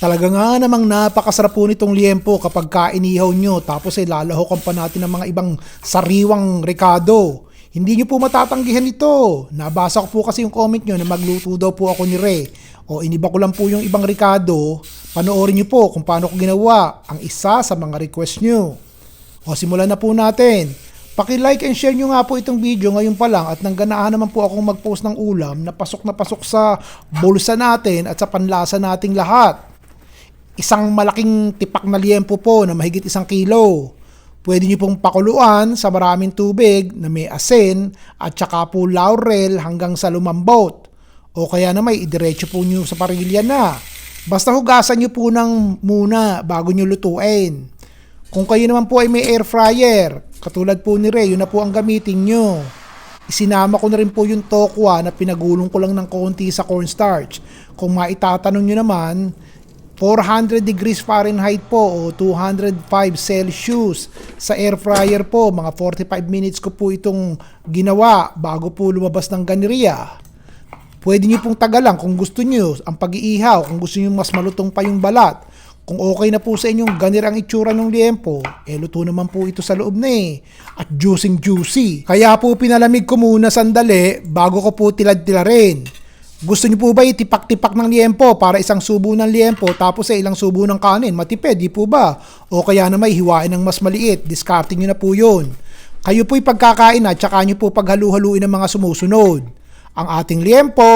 Talaga nga namang napakasarap po nitong liempo kapag kainihaw nyo tapos ay lalahokan pa natin ng mga ibang sariwang rekado. Hindi nyo po matatanggihan ito. Nabasa ko po kasi yung comment nyo na magluto daw po ako ni Re. O iniba ko lang po yung ibang rekado. Panoorin nyo po kung paano ko ginawa ang isa sa mga request nyo. O simulan na po natin. Paki-like and share nyo nga po itong video ngayon pa lang at nangganahan naman po akong mag-post ng ulam na pasok na pasok sa bulsa natin at sa panlasa nating lahat isang malaking tipak na liempo po na mahigit isang kilo. Pwede nyo pong pakuluan sa maraming tubig na may asin at saka po laurel hanggang sa lumambot. O kaya na may idiretso po nyo sa parilya na. Basta hugasan nyo po ng muna bago nyo lutuin. Kung kayo naman po ay may air fryer, katulad po ni Ray, yun na po ang gamitin nyo. Isinama ko na rin po yung tokwa na pinagulong ko lang ng konti sa cornstarch. Kung maitatanong nyo naman, 400 degrees Fahrenheit po o 205 Celsius sa air fryer po. Mga 45 minutes ko po itong ginawa bago po lumabas ng ganiriya. Pwede nyo pong tagalang kung gusto nyo ang pag-iihaw, kung gusto nyo mas malutong pa yung balat. Kung okay na po sa inyong ganir ang itsura ng liempo, eh luto naman po ito sa loob na eh. At juicing juicy. Kaya po pinalamig ko muna sandali bago ko po tilad-tilarin. Gusto niyo po ba itipak-tipak ng liempo para isang subo ng liempo tapos sa ilang subo ng kanin? Matipid, di po ba? O kaya na may hiwain ng mas maliit, discarding niyo na po yun. Kayo po'y pagkakain at saka niyo po paghalu-haluin ng mga sumusunod. Ang ating liempo,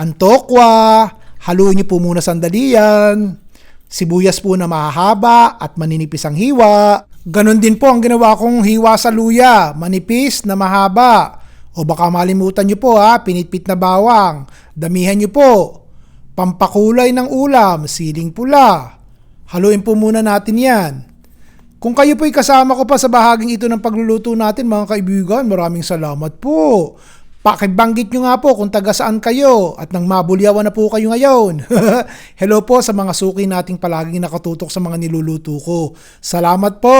ang tokwa, haluin niyo po muna sandali yan. Sibuyas po na mahahaba at maninipis ang hiwa. Ganon din po ang ginawa kong hiwa sa luya, manipis na mahaba. O baka malimutan nyo po ha, pinitpit na bawang. Damihan nyo po. Pampakulay ng ulam, siling pula. Haluin po muna natin yan. Kung kayo po'y kasama ko pa sa bahaging ito ng pagluluto natin mga kaibigan, maraming salamat po. Pakibanggit nyo nga po kung taga saan kayo at nang mabulyawan na po kayo ngayon. Hello po sa mga suki nating palaging nakatutok sa mga niluluto ko. Salamat po!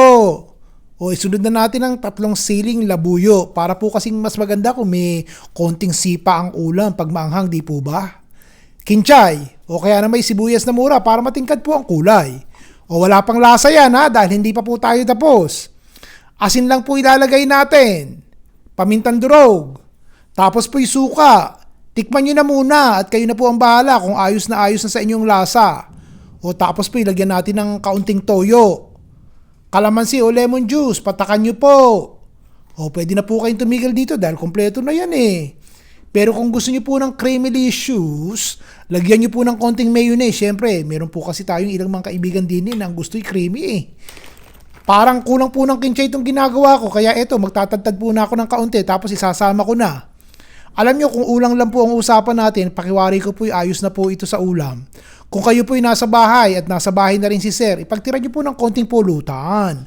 O isunod na natin ang tatlong siling labuyo para po kasing mas maganda kung may konting sipa ang ulam pag maanghang, di po ba? Kinchay, o kaya na may sibuyas na mura para matingkad po ang kulay. O wala pang lasa yan ha dahil hindi pa po tayo tapos. Asin lang po ilalagay natin. Pamintang durog. Tapos po yung suka. Tikman nyo na muna at kayo na po ang bahala kung ayos na ayos na sa inyong lasa. O tapos po ilagyan natin ng kaunting toyo kalamansi o lemon juice, patakan nyo po. O pwede na po kayong tumigil dito dahil kompleto na yan eh. Pero kung gusto nyo po ng creamylicious, lagyan nyo po ng konting mayonnaise. Siyempre, meron po kasi tayong ilang mga kaibigan din eh, na gusto'y creamy eh. Parang kulang po ng kinchay itong ginagawa ko. Kaya eto, magtatagtad po na ako ng kaunti tapos isasama ko na. Alam nyo, kung ulang lang po ang usapan natin, pakiwari ko po ayos na po ito sa ulam. Kung kayo po'y nasa bahay at nasa bahay na rin si Sir, ipagtira niyo po ng konting pulutan.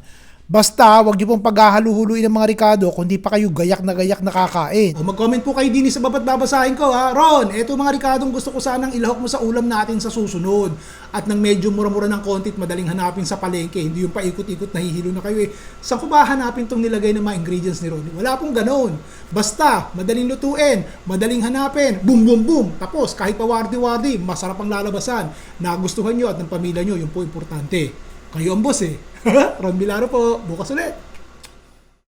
Basta, wag niyo pong paghahalu-huluin ng mga Ricardo kung di pa kayo gayak na gayak nakakain. O mag-comment po kayo din sa babat babasahin ko ha. Ron, eto mga Ricardo gusto ko sanang ilahok mo sa ulam natin sa susunod. At nang medyo mura-mura ng konti madaling hanapin sa palengke. Hindi yung paikot-ikot nahihilo na kayo eh. Saan ko ba hanapin tong nilagay ng mga ingredients ni Ron? Wala pong ganon. Basta, madaling lutuin, madaling hanapin, boom boom boom. Tapos, kahit pa wardi-wardi, masarap ang lalabasan. Nagustuhan nyo at ng pamilya nyo, yun po importante. Kayo ang boss eh. Ron Bilaro po, bukas ulit.